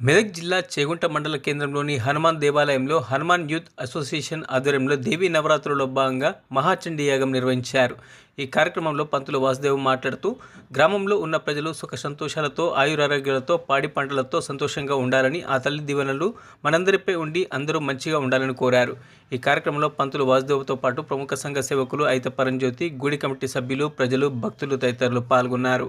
మెదక్ జిల్లా చేగుంట మండల కేంద్రంలోని హనుమాన్ దేవాలయంలో హనుమాన్ యూత్ అసోసియేషన్ ఆధ్వర్యంలో దేవీ నవరాత్రులలో భాగంగా మహాచండీ యాగం నిర్వహించారు. ఈ కార్యక్రమంలో పంతులు వాసుదేవ్ మాట్లాడుతూ గ్రామంలో ఉన్న ప్రజలు సుఖ సంతోషాలతో ఆయురారోగ్యాలతో పాడి పంటలతో సంతోషంగా ఉండాలని ఆ తల్లి దీవెనలు మనందరిపై ఉండి అందరూ మంచిగా ఉండాలని కోరారు. ఈ కార్యక్రమంలో పంతులు వాసుదేవ్తో పాటు ప్రముఖ సంఘ సేవకులు అయిత పరంజ్యోతి గుడి కమిటీ సభ్యులు ప్రజలు భక్తులు తదితరులు పాల్గొన్నారు.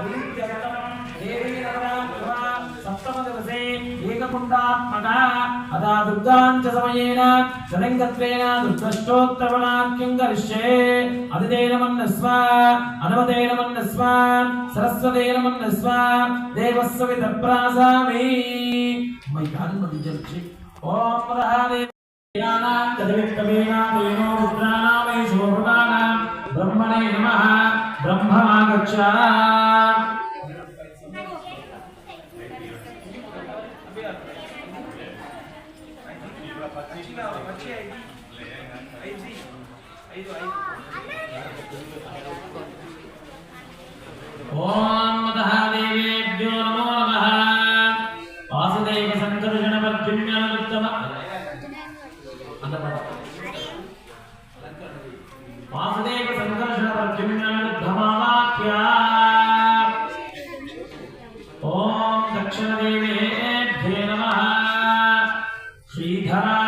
వైద్యర్థం దేవీ నవరాత్రువ సప్తమదివసే ఏకపుండాత్మక అదా దుర్గాంచ సమయేన జలంగత్వేన దుర్గష్టోత్తరవణాఖ్యం కరిష్యే అదిదేన మన్నస్వ అనవదేన మన్నస్వ సరస్వదేన మన్నస్వ దేవస్వ విదప్రాసామి మై గాలి మధ్య జరిచి ఓం మహాదేవ బ్రహ్మణే నమ బ్రహ్మమాగచ్చ ఓం वासुदेव संदर्शन पर्जन्यन धमावाक्या ओम दक्षिण देवे नमः। श्रीधरा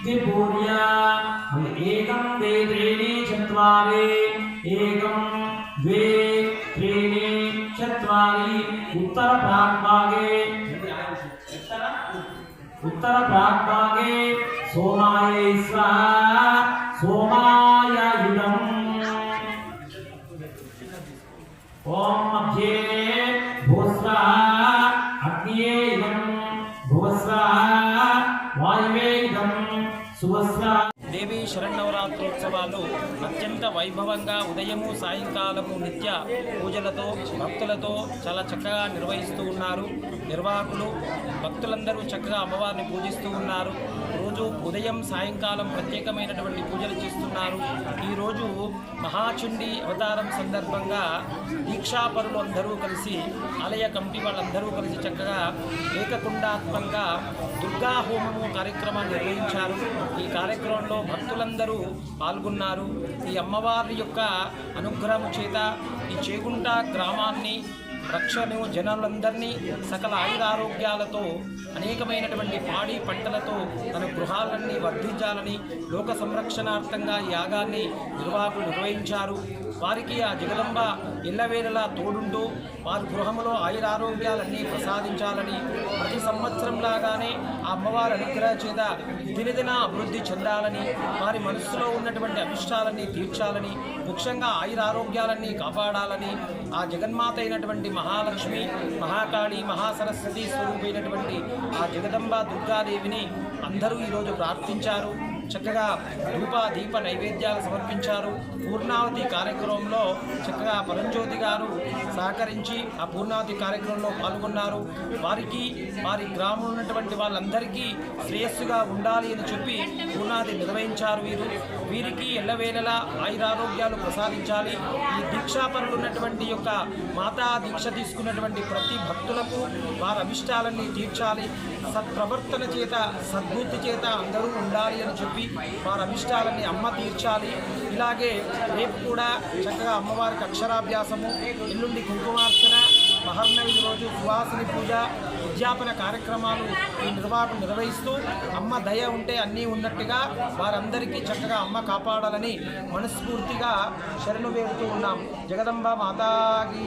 దక్షిణ పూర్వాగ్నే ఇంద్రాయ స్వాహ ఇంద్రాయ ఇదం ద్విపూర్య మళ్ళీ ఏకం ద్వే త్రీణి చత్వారి ఏకం ద్వే త్రీణి చత్వారి శరణవరాత్రోత్సవాలు అత్యంత వైభవంగా ఉదయము సాయంకాలము నిత్య పూజలతో భక్తులతో చాలా చక్కగా నిర్వహిస్తూ ఉన్నారు. నిర్వాహకులు భక్తులందరూ చక్కగా అమ్మవారిని పూజిస్తూ ఉన్నారు. ఉదయం సాయంకాలం ప్రత్యేకమైనటువంటి పూజలు చేస్తున్నారు. ఈరోజు మహాచుండి అవతారం సందర్భంగా దీక్షాపరులు అందరూ కలిసి ఆలయ కమిటీ వాళ్ళందరూ కలిసి చక్కగా ఏకకుండాత్మకంగా దుర్గా హోమము కార్యక్రమాన్ని నిర్వహించారు. ఈ కార్యక్రమంలో భక్తులందరూ పాల్గొన్నారు. ఈ అమ్మవారి యొక్క అనుగ్రహం చేత ఈ చేగుంట గ్రామాన్ని రక్షణను జనాలందరినీ సకల ఆయురారోగ్యాలతో అనేకమైనటువంటి పాడి పంటలతో తన గృహాలన్నీ వర్ధించాలని లోక సంరక్షణార్థంగా యాగాన్ని నిర్వాహకులు నిర్వహించారు. వారికి ఆ జగదంబ ఇళ్ళవేళలా తోడుంటూ వారి గృహంలో ఆయురారోగ్యాలన్నీ ప్రసాదించాలని ప్రతి సంవత్సరం లాగానే ఆ అమ్మవారి అనుగ్రహ చేత దినదిన అభివృద్ధి చెందాలని వారి మనస్సులో ఉన్నటువంటి అభిష్టాలన్నీ తీర్చాలని ముఖ్యంగా ఆయురారోగ్యాలన్నీ కాపాడాలని ఆ జగన్మాత అయినటువంటి మహాలక్ష్మి మహాకాళి మహాసరస్వతి స్వరూపైనటువంటి ఆ జగదంబ దుర్గాదేవిని అందరూ ఈరోజు ప్రార్థించారు. చక్కగా ధూప దీప నైవేద్యాలు సమర్పించారు. పూర్ణావతి కార్యక్రమంలో చక్కగా పరంజ్యోతి గారు సహకరించి ఆ పూర్ణావతి కార్యక్రమంలో పాల్గొన్నారు. వారికి వారి గ్రామంలో ఉన్నటువంటి వాళ్ళందరికీ శ్రేయస్సుగా ఉండాలి అని చెప్పి పూర్ణాది నిర్వహించారు వీరు. వీరికి ఎల్లవేళలా ఆయురారోగ్యాలు ప్రసాదించాలి. ఈ దీక్షాపరులు ఉన్నటువంటి యొక్క మాతా దీక్ష తీసుకున్నటువంటి ప్రతి భక్తులకు వారి అభిష్టాలన్నీ తీర్చాలి. సత్ప్రవర్తన చేత సద్బుద్ధి చేత అందరూ ఉండాలి అని చెప్పి వారి అభిష్టాలని అమ్మ తీర్చాలి. ఇలాగే రేపు కూడా చక్కగా అమ్మవారికి అక్షరాభ్యాసము ఎల్లుండి కుంకుమార్చన మహర్నవి రోజు సువాసిని పూజ ఉద్యాపన కార్యక్రమాలు ఈ నిర్వాహకం నిర్వహిస్తూ అమ్మ దయ ఉంటే అన్నీ ఉన్నట్టుగా వారందరికీ చక్కగా అమ్మ కాపాడాలని మనస్ఫూర్తిగా శరణు వేడుతూ ఉన్నాం. జగదంబ మాతాకి